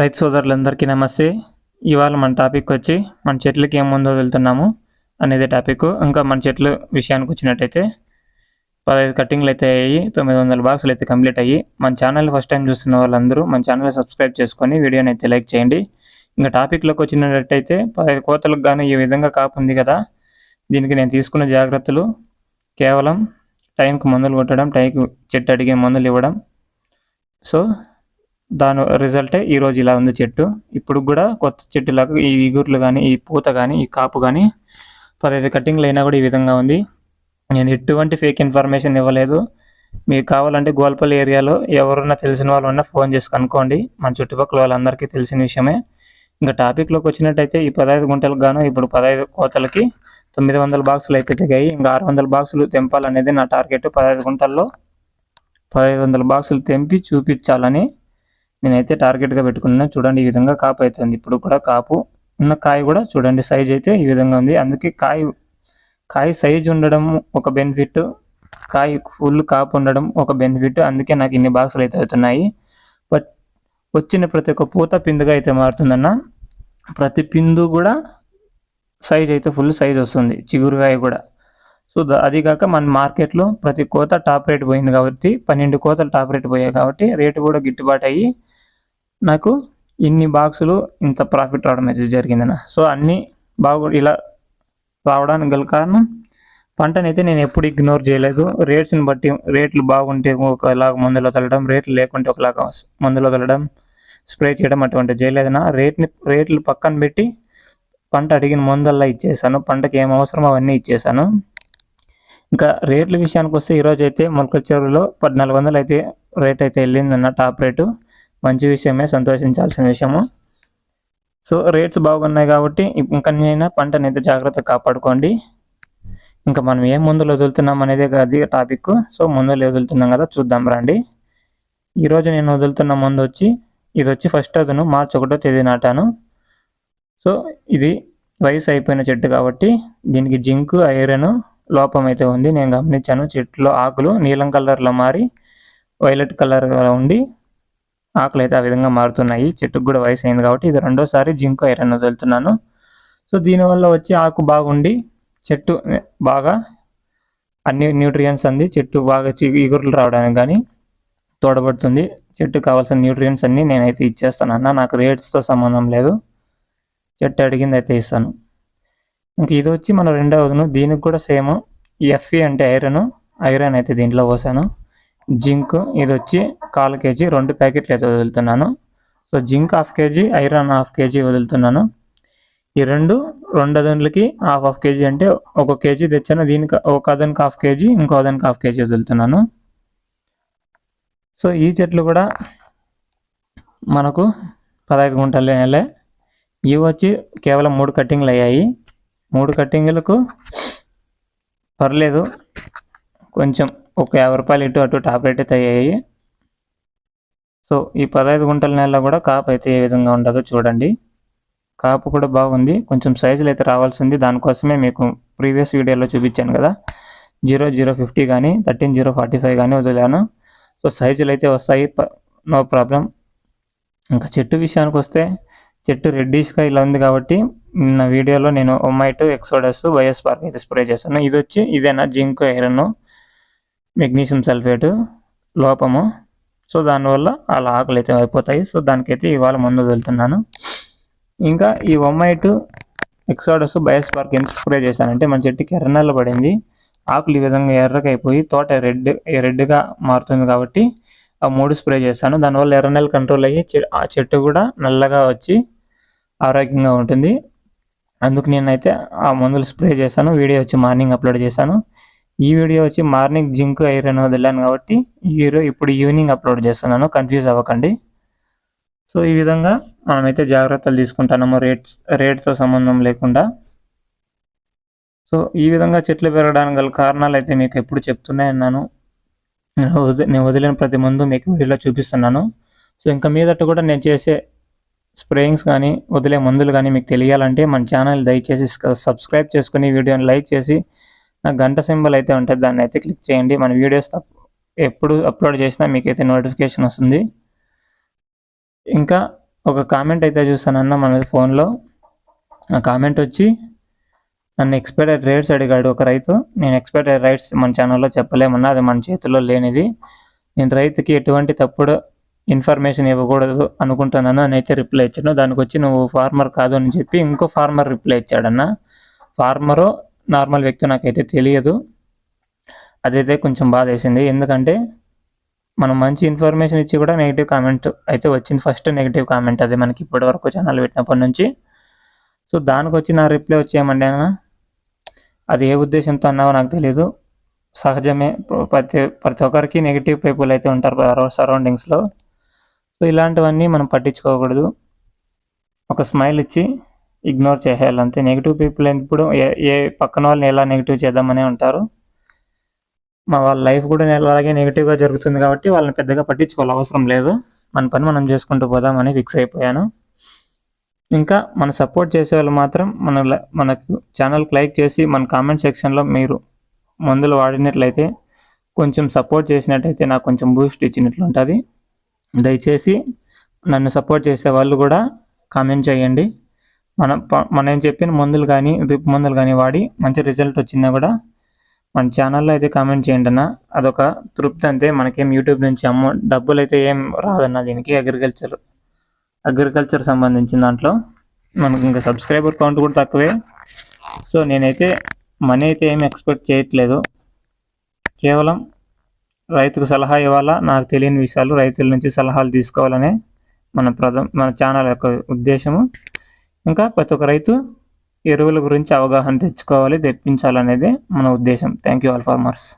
రైతు సోదరులందరికీ నమస్తే. ఇవాళ మన టాపిక్ వచ్చి మన చెట్లకి ఏం ముందు వదులుతున్నాము అనేది టాపిక్. ఇంకా మన చెట్లు విషయానికి వచ్చినట్టయితే పదహైదు కటింగ్లు అయితే అయ్యి తొమ్మిది వందల బాక్సులు అయితే కంప్లీట్ అయ్యి. మన ఛానల్ ఫస్ట్ టైం చూస్తున్న వాళ్ళందరూ మన ఛానల్ సబ్స్క్రైబ్ చేసుకొని వీడియోని అయితే లైక్ చేయండి. ఇంకా టాపిక్లోకి వచ్చినట్టయితే పదహైదు కోతలకు గాను ఈ విధంగా కాపు ఉంది కదా. దీనికి నేను తీసుకున్న జాగ్రత్తలు కేవలం టైంకి మందులు కొట్టడం టైంకి చెట్టు అడిగే మందులు ఇవ్వడం. సో దాని రిజల్టే ఈరోజు ఇలా ఉంది చెట్టు. ఇప్పుడు కూడా కొత్త చెట్టులాగా ఈ ఇగుర్లు కానీ ఈ పూత కానీ ఈ కాపు కానీ పదహైదు కటింగ్లు అయినా కూడా ఈ విధంగా ఉంది. నేను ఎటువంటి ఫేక్ ఇన్ఫర్మేషన్ ఇవ్వలేదు. మీకు కావాలంటే గోల్పల్లి ఏరియాలో ఎవరున్నా తెలిసిన వాళ్ళు ఉన్నా ఫోన్ చేసి కనుక్కోండి. మన చుట్టుపక్కల వాళ్ళందరికీ తెలిసిన విషయమే. ఇంకా టాపిక్లోకి వచ్చినట్టయితే ఈ పదహైదు గుంటలకు గాను ఇప్పుడు పదహైదు కోతలకి తొమ్మిది వందల బాక్సులు అయితే దిగాయి ఇంకా ఆరు వందల బాక్సులు తెంపాలనేది నా టార్గెట్ పదహైదు గుంటల్లో పదహైదు వందల బాక్సులు తెంపి చూపించాలని నేనైతే టార్గెట్గా పెట్టుకున్నాను చూడండి ఈ విధంగా కాపు అవుతుంది ఇప్పుడు కూడా కాపు ఉన్న కాయ కూడా చూడండి సైజ్ అయితే ఈ విధంగా ఉంది. అందుకే కాయ కాయ సైజ్ ఉండడం ఒక బెనిఫిట్ కాయ ఫుల్ కాపు ఉండడం ఒక బెనిఫిట్. అందుకే నాకు ఇన్ని బాక్సులు అయితే అవుతున్నాయి. బట్ వచ్చిన ప్రతి ఒక్క పూత పిందుగా అయితే మారుతుందన్న. ప్రతి పిందు కూడా సైజ్ అయితే ఫుల్ సైజ్ వస్తుంది. చిగురుగాయ కూడా. సో అది కాక మన మార్కెట్లో ప్రతి కోత టాప్ రేట్ పోయింది కాబట్టి పన్నెండు కోతలు టాప్ రేట్ పోయాయి కాబట్టి రేటు కూడా గిట్టుబాటు అయ్యి నాకు ఇన్ని బాక్సులు ఇంత ప్రాఫిట్ రావడం అయితే జరిగిందన్న. సో అన్నీ బాగు ఇలా రావడానికి గల కారణం పంటనైతే నేను ఎప్పుడు ఇగ్నోర్ చేయలేదు. రేట్స్ని బట్టి రేట్లు బాగుంటే ఒకలాగా మందులో తల్లడం రేట్లు లేకుంటే ఒకలాగా మందులో తల్లడం స్ప్రే చేయడం అటువంటి చేయలేదన్న. రేట్ని రేట్లు పక్కన పెట్టి పంట అడిగిన మందల్లా ఇచ్చేసాను. పంటకి ఏం అవసరం అవన్నీ ఇచ్చేసాను. ఇంకా రేట్ల విషయానికి వస్తే ఈరోజు అయితే మొలకల చెరువులో పద్నాలుగు వందలు అయితే రేట్ అయితే వెళ్ళిందన్న టాప్ రేటు. మంచి విషయమే సంతోషించాల్సిన విషయము. సో రేట్స్ బాగున్నాయి కాబట్టి ఇంకా నేను పంటని అయితే జాగ్రత్త కాపాడుకోండి. ఇంకా మనం ఏ మందులు వదులుతున్నాం అనేది అది టాపిక్. సో మందులు వదులుతున్నాం కదా చూద్దాం రండి. ఈరోజు నేను వదులుతున్న మందు వచ్చి ఇది వచ్చి ఫస్ట్ అతను మార్చి ఒకటో తేదీ నాటాను. సో ఇది వయసు అయిపోయిన చెట్టు కాబట్టి దీనికి జింక్ ఐరన్ లోపం అయితే ఉంది. నేను గమనించాను చెట్టులో ఆకులు నీలం కలర్లో మారి వైలెట్ కలర్గా ఉండి ఆకులు అయితే ఆ విధంగా మారుతున్నాయి. చెట్టుకు కూడా వయసు అయింది కాబట్టి ఇది రెండోసారి జింక్ ఐరన్ వదులుతున్నాను. సో దీనివల్ల వచ్చి ఆకు బాగుండి చెట్టు బాగా అన్ని న్యూట్రియన్స్ అంది చెట్టు బాగా ఇగురులు రావడానికి కానీ తోడబడుతుంది. చెట్టు కావాల్సిన న్యూట్రియన్స్ అన్నీ నేనైతే ఇచ్చేస్తాను అన్న నాకు రేట్స్తో సంబంధం లేదు. చెట్టు అడిగింది అయితే ఇస్తాను. ఇంక ఇది వచ్చి మన రెండవది దీనికి కూడా సేమ్ ఎఫ్ఈ అంటే ఐరన్ ఐరన్ అయితే దీంట్లో పోసాను. జింక్ ఇది వచ్చి కాల్ కేజీ రెండు ప్యాకెట్లు అయితే వదులుతున్నాను. So zinc half KG iron half KG వదులుతున్నాను. ఈ రెండు రెండు అదనులకి హాఫ్ హాఫ్ కేజీ అంటే ఒక కేజీ తెచ్చాను. దీనికి ఒక అదనికి హాఫ్ కేజీ ఇంకో అదనికి హాఫ్ కేజీ వదులుతున్నాను. సో ఈ చెట్లు కూడా మనకు పదహైదు గుంటలు నెలే ఇవి వచ్చి కేవలం మూడు కట్టింగ్లు అయ్యాయి. మూడు కట్టింగులకు పర్లేదు. కొంచెం ఒక యాభై రూపాయలు ఇటు అటు టాప్ రేట్ అయితే అయ్యాయి. సో ఈ పదహైదు గుంటల నెలలో కూడా కాపు అయితే ఏ విధంగా ఉండదో చూడండి. కాపు కూడా బాగుంది. కొంచెం సైజులు అయితే రావాల్సి ఉంది. దానికోసమే మీకు ప్రీవియస్ వీడియోలో చూపించాను కదా. జీరో జీరో ఫిఫ్టీ కానీ థర్టీన్ జీరో ఫార్టీ ఫైవ్ కానీ వదిలాను. సో సైజులు అయితే వస్తాయి. No problem. ఇంకా చెట్టు విషయానికి వస్తే చెట్టు రెడ్డిష్గా ఇలా ఉంది కాబట్టి నిన్న వీడియోలో నేను ఒమైట్ ఎక్సోడస్ వైఎస్ పార్క్ అయితే స్ప్రే చేశాను. ఇది వచ్చి ఇదేనా? Zinc iron. మెగ్నీషియం సల్ఫేటు లోపము. సో దానివల్ల అలా ఆకులు అయితే అయిపోతాయి. సో దానికైతే ఇవాళ ముందు వెళ్తున్నాను. ఇంకా ఈ ఒమైట్ ఎక్సాడస్ బయోస్పార్క్ ఎంత స్ప్రే చేశానంటే మన చెట్టుకి ఎర్రనల్ల పడింది. ఆకులు ఈ విధంగా ఎర్రగా అయిపోయి తోట రెడ్ రెడ్గా మారుతుంది కాబట్టి ఆ మూడు స్ప్రే చేశాను. దానివల్ల ఎర్రనెల కంట్రోల్ అయ్యి ఆ చెట్టు కూడా నల్లగా వచ్చి ఆరోగ్యంగా ఉంటుంది. అందుకు నేనైతే ఆ మందులు స్ప్రే చేశాను. వీడియో వచ్చి మార్నింగ్ అప్లోడ్ చేశాను. ఈ వీడియో వచ్చి మార్నింగ్ జింక్ ఐరన్ వదిలాను కాబట్టి ఈ వీడియో ఇప్పుడు ఈవినింగ్ అప్లోడ్ చేస్తున్నాను. కన్ఫ్యూజ్ అవ్వకండి. సో ఈ విధంగా మనమైతే జాగ్రత్తలు తీసుకుంటున్నాము. రేట్స్ రేట్తో సంబంధం లేకుండా. సో ఈ విధంగా చెట్లు పెరగడానికి గల కారణాలు అయితే మీకు ఎప్పుడు చెప్తూనే ఉన్నాను నేను వదిలిన ప్రతి మందు మీకు వీడియోలో చూపిస్తున్నాను. సో ఇంకా మీదట కూడా నేను చేసే స్ప్రేయింగ్స్ కానీ వదిలే మందులు కానీ మీకు తెలియాలంటే మన ఛానల్ దయచేసి సబ్స్క్రైబ్ చేసుకుని వీడియోని లైక్ చేసి గంట సింబల్ అయితే ఉంటుంది దాన్ని అయితే క్లిక్ చేయండి. మన వీడియోస్ ఎప్పుడు అప్లోడ్ చేసినా మీకైతే నోటిఫికేషన్ వస్తుంది. ఇంకా ఒక కామెంట్ అయితే చూస్తానన్న మన ఫోన్లో. ఆ కామెంట్ వచ్చి నన్ను ఎక్స్పైర్డ్ రేట్స్ అడిగాడు ఒక రైతు. నేను ఎక్స్పైర్డ్ రైట్స్ మన ఛానల్లో చెప్పలేమన్నా అది మన చేతిలో లేనిది. నేను రైతుకి ఎటువంటి తప్పుడు ఇన్ఫర్మేషన్ ఇవ్వకూడదు అనుకుంటున్నాను అని అయితే రిప్లై ఇచ్చాను దానికి వచ్చి నువ్వు ఫార్మర్ కాదు అని చెప్పి ఇంకో ఫార్మర్ రిప్లై ఇచ్చాడన్న. ఫార్మరు నార్మల్ వ్యక్తి నాకైతే తెలియదు. అదైతే కొంచెం బాధ వేసింది ఎందుకంటే మనం మంచి ఇన్ఫర్మేషన్ ఇచ్చి కూడా నెగిటివ్ కామెంట్ అయితే వచ్చింది. ఫస్ట్ నెగిటివ్ కామెంట్ అది మనకి ఇప్పటి వరకు ఛానల్ పెట్టినప్పటి నుంచి. సో దానికి వచ్చి నా రిప్లై వచ్చేయమండి అన్న? అది ఏ ఉద్దేశంతో అన్నావో నాకు తెలియదు సహజమే. ప్రతి ప్రతి ఒక్కరికి నెగిటివ్ పీపుల్ అయితే ఉంటారు సరౌండింగ్స్లో. సో ఇలాంటివన్నీ మనం పట్టించుకోకూడదు. ఒక స్మైల్ ఇచ్చి ఇగ్నోర్ చేయాలి అంతే. నెగిటివ్ పీపుల్ ఎప్పుడు ఏ ఏ పక్కన వాళ్ళని ఎలా నెగిటివ్ చేద్దామనే ఉంటారు. మా వాళ్ళ లైఫ్ కూడా అలాగే నెగిటివ్గా జరుగుతుంది కాబట్టి వాళ్ళని పెద్దగా పట్టించుకోవాలి అవసరం లేదు. మన పని మనం చేసుకుంటూ పోదామని ఫిక్స్ అయిపోయాను. ఇంకా మన సపోర్ట్ చేసే వాళ్ళు మాత్రం మన మన మనకు ఛానల్కి లైక్ చేసి మన కామెంట్ సెక్షన్లో మీరు మందులు వాడినట్లయితే కొంచెం సపోర్ట్ చేసినట్టయితే నాకు కొంచెం బూస్ట్ ఇచ్చినట్లు ఉంటుంది. దయచేసి నన్ను సపోర్ట్ చేసే వాళ్ళు కూడా కామెంట్ చేయండి. మన ప- మనం చెప్పిన మందులు కానీ డ్రిప్ మందులు కానీ వాడి మంచి రిజల్ట్ వచ్చినా కూడా మన ఛానల్లో అయితే కామెంట్ చేయండి అన్న. అదొక తృప్తి అంతే. మనకేం యూట్యూబ్ నుంచి అమౌంట్ డబ్బులు అయితే ఏం రాదన్న దీనికి అగ్రికల్చర్. అగ్రికల్చర్ సంబంధించిన దాంట్లో మనకు ఇంకా సబ్స్క్రైబర్ కౌంట్ కూడా తక్కువే. సో నేనైతే మనీ అయితే ఏం ఎక్స్పెక్ట్ చేయట్లేదు. కేవలం రైతుకు సలహా ఇవ్వాలా? నాకు తెలియని విషయాలు రైతుల నుంచి సలహాలు తీసుకోవాలనే మన ప్రధ మన ఛానల్ యొక్క ఉద్దేశము. ఇంకా ప్రతి ఒక్క రైతు ఎరువుల గురించి అవగాహన తెచ్చుకోవాలి తెప్పించాలనేది మన ఉద్దేశం. Thank you all farmers